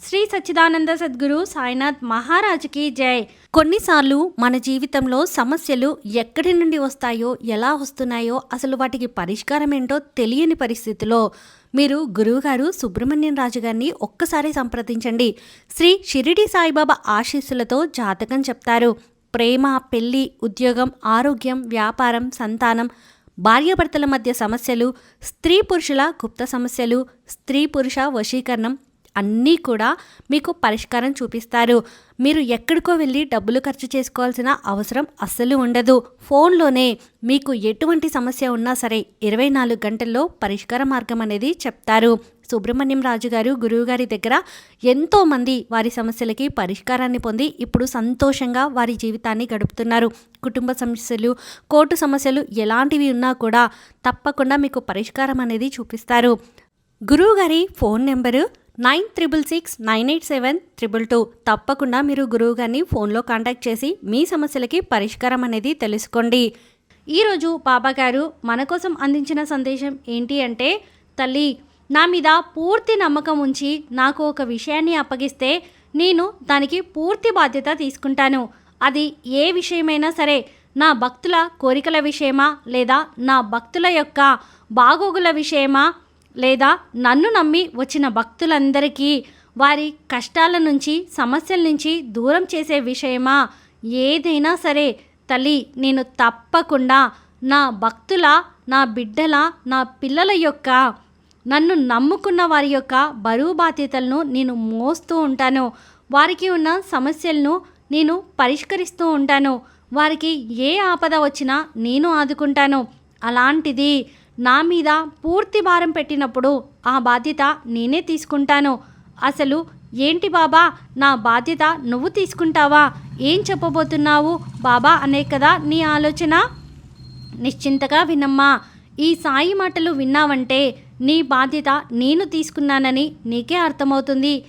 శ్రీ సచ్చిదానంద సద్గురు సాయినాథ్ మహారాజుకి జై. కొన్నిసార్లు మన జీవితంలో సమస్యలు ఎక్కడి నుండి వస్తాయో ఎలా వస్తున్నాయో అసలు వాటికి పరిష్కారం ఏంటో తెలియని పరిస్థితిలో మీరు గురువుగారు సుబ్రహ్మణ్యం రాజు గారిని ఒక్కసారి సంప్రదించండి. శ్రీ షిరిడి సాయిబాబా ఆశీస్సులతో జాతకం చెప్తారు. ప్రేమ పెళ్ళి ఉద్యోగం ఆరోగ్యం వ్యాపారం సంతానం భార్యాభర్తల మధ్య సమస్యలు స్త్రీ పురుషుల గుప్త సమస్యలు స్త్రీ పురుష వశీకరణం అన్నీ కూడా మీకు పరిష్కారం చూపిస్తారు. మీరు ఎక్కడికో వెళ్ళి డబ్బులు ఖర్చు చేసుకోవాల్సిన అవసరం అస్సలు ఉండదు. ఫోన్లోనే మీకు ఎటువంటి సమస్య ఉన్నా సరే ఇరవై నాలుగు గంటల్లో పరిష్కార మార్గం అనేది చెప్తారు. సుబ్రహ్మణ్యం రాజు గారు గురువుగారి దగ్గర ఎంతోమంది వారి సమస్యలకి పరిష్కారాన్ని పొంది ఇప్పుడు సంతోషంగా వారి జీవితాన్ని గడుపుతున్నారు. కుటుంబ సమస్యలు కోర్టు సమస్యలు ఎలాంటివి ఉన్నా కూడా తప్పకుండా మీకు పరిష్కారం అనేది చూపిస్తారు. గురువుగారి phone number nine triple six nine eight seven triple two. తప్పకుండా మీరు గురువు గారిని ఫోన్లో కాంటాక్ట్ చేసి మీ సమస్యలకి పరిష్కారం అనేది తెలుసుకోండి. ఈరోజు పాపగారు మన కోసం అందించిన సందేశం ఏంటి అంటే తల్లి నా మీద పూర్తి నమ్మకం ఉంచి నాకు ఒక విషయాన్ని అప్పగిస్తే నేను దానికి పూర్తి బాధ్యత తీసుకుంటాను. అది ఏ విషయమైనా సరే నా భక్తుల కోరికల విషయమా లేదా నా భక్తుల యొక్క బాగోగుల విషయమా లేదా నన్ను నమ్మి వచ్చిన భక్తులందరికీ వారి కష్టాల నుంచి సమస్యల నుంచి దూరం చేసే విషయమా? ఏదైనా సరే తల్లి నేను తప్పకుండా నా భక్తుల నా బిడ్డల నా పిల్లల యొక్క నన్ను నమ్ముకున్న వారి యొక్క బరువు బాధ్యతలను నేను మోస్తూ ఉంటాను. వారికి ఉన్న సమస్యలను నేను పరిష్కరిస్తూ ఉంటాను. వారికి ఏ ఆపద వచ్చినా నేను ఆదుకుంటాను. అలాంటిది నా మీద పూర్తి భారం పెట్టినప్పుడు ఆ బాధ్యత నేనే తీసుకుంటాను. అసలు ఏంటి బాబా? నా బాధ్యత నువ్వు తీసుకుంటావా? ఏం చెప్పబోతున్నావు బాబా అనే కదా నీ ఆలోచన? నిశ్చింతగా వినమ్మా. ఈ సాయి మాటలు విన్నావంటే నీ బాధ్యత నేను తీసుకున్నానని నీకే అర్థమవుతుంది.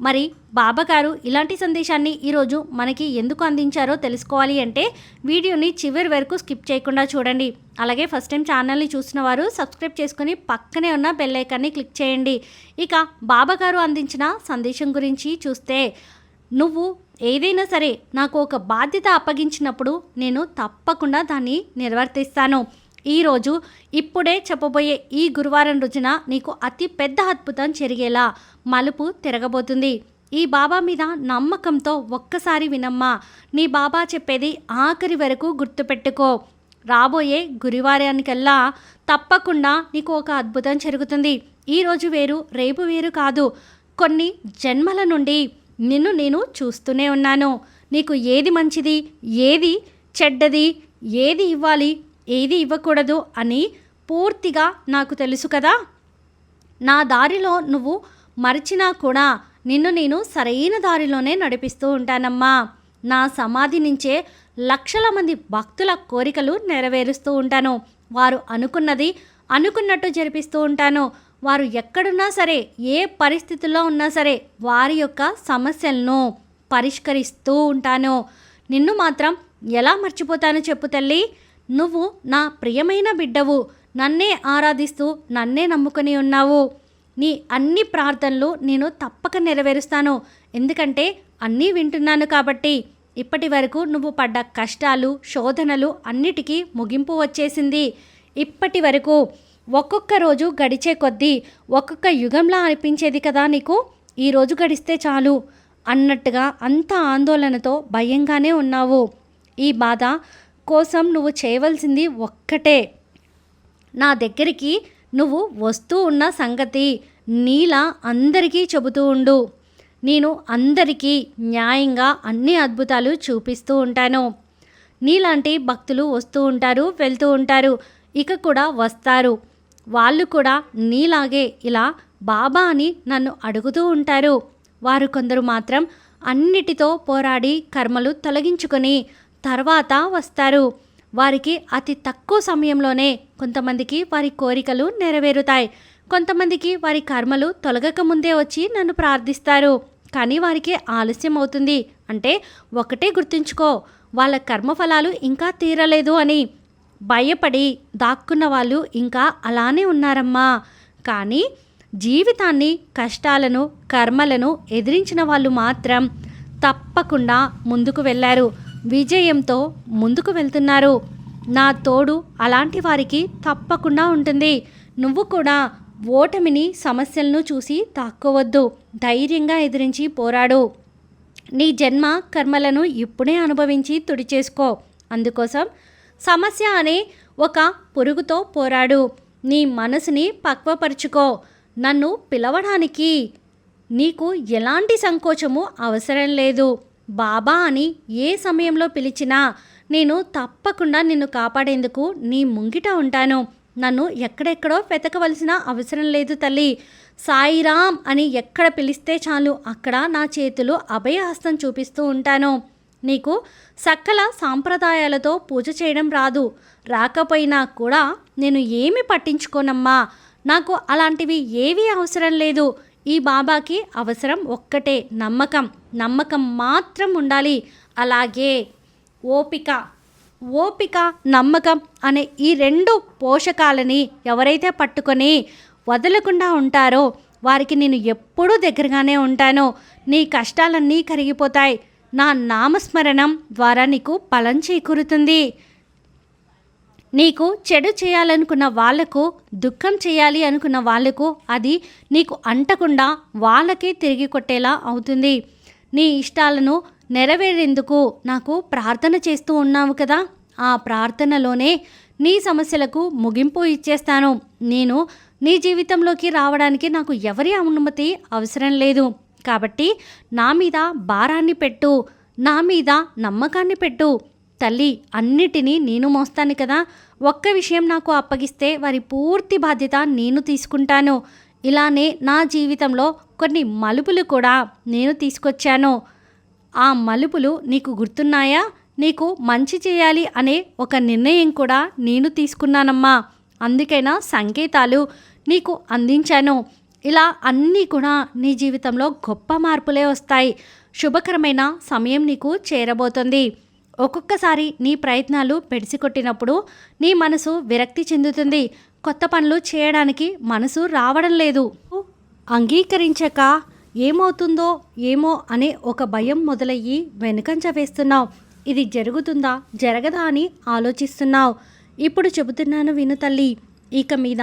మరి బాబాగారు ఇలాంటి సందేశాన్ని ఈరోజు మనకి ఎందుకు అందించారో తెలుసుకోవాలి అంటే వీడియోని చివరి వరకు స్కిప్ చేయకుండా చూడండి. అలాగే ఫస్ట్ టైం ఛానల్ని చూసిన వారు సబ్స్క్రైబ్ చేసుకుని పక్కనే ఉన్న బెల్ ఐకాన్ని క్లిక్ చేయండి. ఇక బాబాగారు అందించిన సందేశం గురించి చూస్తే నువ్వు ఏదైనా సరే నాకు ఒక బాధ్యత అప్పగించినప్పుడు నేను తప్పకుండా దాన్ని నిర్వర్తిస్తాను. ఈరోజు ఇప్పుడే చెప్పబోయే ఈ గురువారం రోజున నీకు అతి పెద్ద అద్భుతం జరిగేలా మలుపు తిరగబోతుంది. ఈ బాబా మీద నమ్మకంతో ఒక్కసారి వినమ్మా. నీ బాబా చెప్పేది ఆఖరి వరకు గుర్తుపెట్టుకో. రాబోయే గురువారానికల్లా తప్పకుండా నీకు ఒక అద్భుతం జరుగుతుంది. ఈరోజు వేరు రేపు వేరు కాదు. కొన్ని జన్మల నుండి నిన్ను నేను చూస్తూనే ఉన్నాను. నీకు ఏది మంచిది ఏది చెడ్డది ఏది ఇవ్వాలి ఏది ఇవ్వకూడదు అని పూర్తిగా నాకు తెలుసు కదా. నా దారిలో నువ్వు మరిచినా కూడా నిన్ను నేను సరైన దారిలోనే నడిపిస్తూ ఉంటానమ్మా. నా సమాధి నుంచే లక్షల మంది భక్తుల కోరికలు నెరవేరుస్తూ ఉంటాను. వారు అనుకున్నది అనుకున్నట్టు జరిపిస్తూ ఉంటాను. వారు ఎక్కడున్నా సరే ఏ పరిస్థితుల్లో ఉన్నా సరే వారి యొక్క సమస్యలను పరిష్కరిస్తూ ఉంటాను. నిన్ను మాత్రం ఎలా మర్చిపోతానో చెప్పు తల్లి. నువ్వు నా ప్రియమైన బిడ్డవు. నన్నే ఆరాధిస్తూ నన్నే నమ్ముకొని ఉన్నావు. నీ అన్ని ప్రార్థనలు నేను తప్పక నెరవేరుస్తాను. ఎందుకంటే అన్నీ వింటున్నాను కాబట్టి ఇప్పటి వరకు నువ్వు పడ్డ కష్టాలు శోధనలు అన్నిటికీ ముగింపు వచ్చేసింది. ఇప్పటి వరకు ఒక్కొక్క రోజు గడిచే కొద్దీ ఒక్కొక్క యుగంలా అనిపించేది కదా నీకు? ఈ రోజు గడిస్తే చాలు. అన్నట్టుగా అంత ఆందోళనతో భయంగానే ఉన్నావు. ఈ బాధ కోసం నువ్వు చేయవలసింది ఒక్కటే. నా దగ్గరికి నువ్వు వస్తూ ఉన్న సంగతి నీలా అందరికీ చెబుతూ ఉండు. నేను అందరికీ న్యాయంగా అన్ని అద్భుతాలు చూపిస్తూ ఉంటాను. నీలాంటి భక్తులు వస్తూ ఉంటారు వెళ్తూ ఉంటారు ఇక కూడా వస్తారు. వాళ్ళు కూడా నీలాగే ఇలా బాబా అని నన్ను అడుగుతూ ఉంటారు. వారు కొందరు మాత్రం అన్నిటితో పోరాడి కర్మలు తొలగించుకొని తర్వాత వస్తారు. వారికి అతి తక్కువ సమయంలోనే కొంతమందికి వారి కోరికలు నెరవేరుతాయి. కొంతమందికి వారి కర్మలు తొలగక ముందే వచ్చి నన్ను ప్రార్థిస్తారు. కానీ వారికి ఆలస్యం అవుతుంది. అంటే ఒకటే గుర్తుంచుకో వాళ్ళ కర్మఫలాలు ఇంకా తీరలేదు అని. భయపడి దాక్కున్న వాళ్ళు ఇంకా అలానే ఉన్నారమ్మా. కానీ జీవితాన్ని కష్టాలను కర్మలను ఎదిరించిన వాళ్ళు మాత్రం తప్పకుండా ముందుకు వెళ్ళారు విజయంతో ముందుకు వెళ్తున్నారు. నా తోడు అలాంటి వారికి తప్పకుండా ఉంటుంది. నువ్వు కూడా ఓటమిని సమస్యలను చూసి తాక్కోవద్దు. ధైర్యంగా ఎదిరించి పోరాడు. నీ జన్మ కర్మలను ఇప్పుడే అనుభవించి తుడిచేసుకో. అందుకోసం సమస్య అనే ఒక పురుగుతో పోరాడు. నీ మనసుని పక్వపరుచుకో. నన్ను పిలవడానికి నీకు ఎలాంటి సంకోచము అవసరం లేదు. బాబా అని ఏ సమయంలో పిలిచినా నేను తప్పకుండా నిన్ను కాపాడేందుకు నీ ముంగిట ఉంటాను. నన్ను ఎక్కడెక్కడో వెతకవలసిన అవసరం లేదు తల్లి. సాయిరామ్ అని ఎక్కడ పిలిస్తే చాలు అక్కడ నా చేతులు అభయహస్తం చూపిస్తూ ఉంటాను. నీకు సకల సాంప్రదాయాలతో పూజ చేయడం రాదు. రాకపోయినా కూడా నేను ఏమి పట్టించుకోనమ్మా. నాకు అలాంటివి ఏవీ అవసరం లేదు. ఈ బాబాకి అవసరం ఒక్కటే నమ్మకం. నమ్మకం మాత్రం ఉండాలి. అలాగే ఓపిక. ఓపిక నమ్మకం అనే ఈ రెండు పోషకాలని ఎవరైతే పట్టుకొని వదలకుండా ఉంటారో వారికి నేను ఎప్పుడూ దగ్గరగానే ఉంటాను. నీ కష్టాలన్నీ కరిగిపోతాయి. నా నామస్మరణం ద్వారా నీకు ఫలం చేకూరుతుంది. నీకు చెడు చేయాలనుకున్న వాళ్ళకు దుఃఖం చేయాలి అనుకున్న వాళ్ళకు అది నీకు అంటకుండా వాళ్ళకే తిరిగి కొట్టేలా అవుతుంది. నీ ఇష్టాలను నెరవేరేందుకు నాకు ప్రార్థన చేస్తూ ఉన్నావు కదా. ఆ ప్రార్థనలోనే నీ సమస్యలకు ముగింపు ఇచ్చేస్తాను. నేను నీ జీవితంలోకి రావడానికి నాకు ఎవరి అనుమతి అవసరం లేదు. కాబట్టి నా మీద భారాన్ని పెట్టు. నా మీద నమ్మకాన్ని పెట్టు. తల్లి అన్నిటినీ నేను మోస్తాను కదా. ఒక్క విషయం నాకు అప్పగిస్తే వారి పూర్తి బాధ్యత నేను తీసుకుంటాను. ఇలానే నా జీవితంలో కొన్ని మలుపులు కూడా నేను తీసుకొచ్చాను. ఆ మలుపులు నీకు గుర్తున్నాయా? నీకు మంచి చేయాలి అనే ఒక నిర్ణయం కూడా నేను తీసుకున్నానమ్మా. అందుకైనా సంకేతాలు నీకు అందించాను. ఇలా అన్నీ కూడా నీ జీవితంలో గొప్ప మార్పులే వస్తాయి. శుభకరమైన సమయం నీకు చేరబోతుంది. ఒక్కొక్కసారి నీ ప్రయత్నాలు పెడిసికొట్టినప్పుడు నీ మనసు విరక్తి చెందుతుంది. కొత్త పనులు చేయడానికి మనసు రావడం లేదు. అంగీకరించక ఏమవుతుందో ఏమో అనే ఒక భయం మొదలయ్యి వెనుకంచ వేస్తున్నావు. ఇది జరుగుతుందా? జరగదా అని ఆలోచిస్తున్నావు. ఇప్పుడు చెబుతున్నాను విను తల్లి. ఇక మీద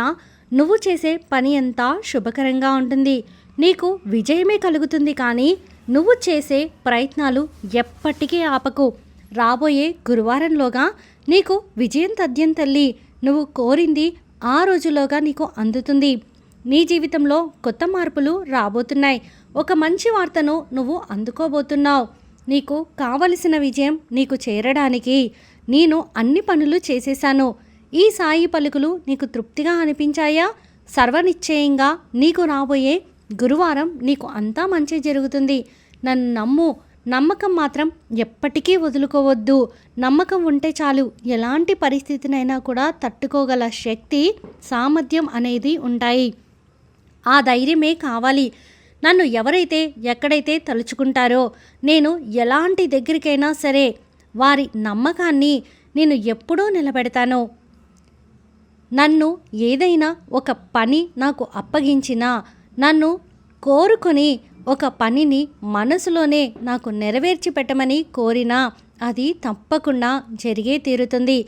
నువ్వు చేసే పని అంతా శుభకరంగా ఉంటుంది. నీకు విజయమే కలుగుతుంది కానీ నువ్వు చేసే ప్రయత్నాలు ఎప్పటికీ ఆపకు. రాబోయే గురువారంలోగా నీకు విజయం తథ్యం తల్లి. నువ్వు కోరింది ఆ రోజులోగా నీకు అందుతుంది. నీ జీవితంలో కొత్త మార్పులు రాబోతున్నాయి. ఒక మంచి వార్తను నువ్వు అందుకోబోతున్నావు. నీకు కావలసిన విజయం నీకు చేరడానికి నేను అన్ని పనులు చేసేశాను. ఈ సాయి పలుకులు నీకు తృప్తిగా అనిపించాయా? సర్వనిశ్చయంగా నీకు రాబోయే గురువారం నీకు అంతా మంచి జరుగుతుంది. నన్ను నమ్ము. నమ్మకం మాత్రం ఎప్పటికీ వదులుకోవద్దు. నమ్మకం ఉంటే చాలు. ఎలాంటి పరిస్థితినైనా కూడా తట్టుకోగల శక్తి సామర్థ్యం అనేది ఉంటాయి. ఆ ధైర్యమే కావాలి. నన్ను ఎవరైతే ఎక్కడైతే తలుచుకుంటారో నేను ఎలాంటి దగ్గరికైనా సరే వారి నమ్మకాన్ని నేను ఎప్పుడూ నిలబెడతాను. నన్ను ఏదైనా ఒక పని నాకు అప్పగించినా నన్ను కోరుకొని ఒక పనిని మనసులోనే నాకు నెరవేర్చి పెట్టమని కోరినా అది తప్పకుండా జరిగే తీరుతుంది.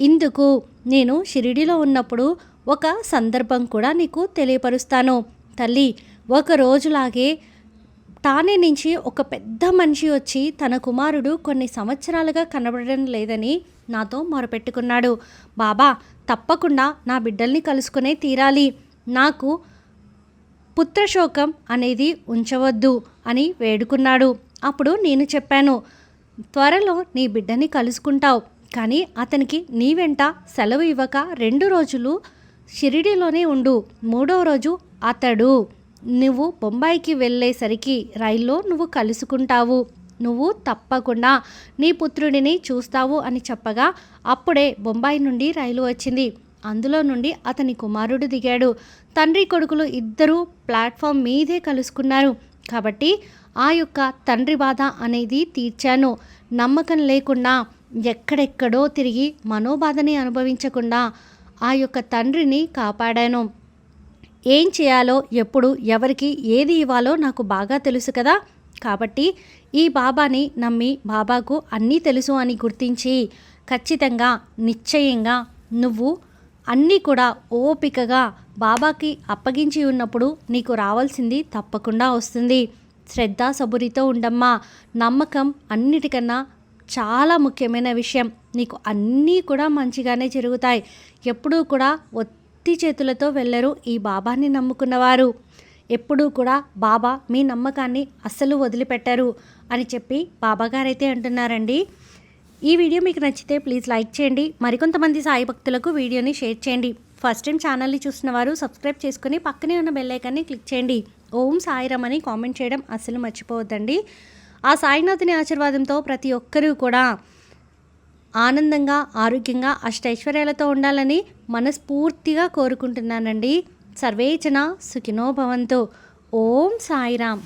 ఇందుకు నేను షిరిడిలో ఉన్నప్పుడు ఒక సందర్భం కూడా నీకు తెలియపరుస్తాను. తల్లి ఒక రోజులాగే తానే నుంచి ఒక పెద్ద మనిషి వచ్చి తన కుమారుడు కొన్ని సంవత్సరాలుగా కనబడడం లేదని నాతో మొరపెట్టుకున్నాడు. బాబా తప్పకుండా నా బిడ్డల్ని కలుసుకునే తీరాలి. నాకు పుత్రశోకం అనేది ఉంచవద్దు అని వేడుకున్నాడు. అప్పుడు నేను చెప్పాను త్వరలో నీ బిడ్డని కలుసుకుంటావు. కానీ అతనికి నీ వెంట సెలవు ఇవ్వక రెండు రోజులు షిరిడిలోనే ఉండు. మూడో రోజు అతడు నువ్వు బొంబాయికి వెళ్ళేసరికి రైల్లో నువ్వు కలుసుకుంటావు. నువ్వు తప్పకుండా నీ పుత్రుడిని చూస్తావు అని చెప్పగా అప్పుడే బొంబాయి నుండి రైలు వచ్చింది. అందులో నుండి అతని కుమారుడు దిగాడు. తండ్రి కొడుకులు ఇద్దరూ ప్లాట్ఫామ్ మీదే కలుసుకున్నారు. కాబట్టి ఆ యొక్క తండ్రి బాధ అనేది తీర్చాను. నమ్మకం లేకుండా ఎక్కడెక్కడో తిరిగి మనోబాధని అనుభవించకుండా ఆ యొక్క తండ్రిని కాపాడాను. ఏం చేయాలో ఎప్పుడు ఎవరికి ఏది ఇవ్వాలో నాకు బాగా తెలుసు కదా. కాబట్టి ఈ బాబాని నమ్మి బాబాకు అన్నీ తెలుసు అని గుర్తించి ఖచ్చితంగా నిశ్చయంగా నువ్వు అన్నీ కూడా ఓపికగా బాబాకి అప్పగించి ఉన్నప్పుడు నీకు రావాల్సింది తప్పకుండా వస్తుంది. శ్రద్ధ సబురితో ఉండమ్మా. నమ్మకం అన్నిటికన్నా చాలా ముఖ్యమైన విషయం. నీకు అన్నీ కూడా మంచిగానే జరుగుతాయి. ఎప్పుడూ కూడా ఒత్తి చేతులతో వెళ్ళరు ఈ బాబాని నమ్ముకున్నవారు. ఎప్పుడూ కూడా బాబా మీ నమ్మకాన్ని అస్సలు వదిలిపెట్టరు అని చెప్పి బాబాగారైతే అంటున్నారండి. ఈ వీడియో మీకు నచ్చితే ప్లీజ్ లైక్ చేయండి. మరికొంతమంది సాయి భక్తులకు వీడియోని షేర్ చేయండి. ఫస్ట్ టైం ఛానల్ని చూసిన వారు సబ్స్క్రైబ్ చేసుకుని పక్కనే ఉన్న బెల్ ఐకాన్ని క్లిక్ చేయండి. ఓం సాయిరామ్ అని కామెంట్ చేయడం అస్సలు మర్చిపోవద్దండి. ఆ సాయినాథుని ఆశీర్వాదంతో ప్రతి ఒక్కరూ కూడా ఆనందంగా ఆరోగ్యంగా అష్టైశ్వర్యాలతో ఉండాలని మనస్ఫూర్తిగా కోరుకుంటున్నానండి. సర్వేచన సుఖినో భవంతు. ఓం సాయిరామ్.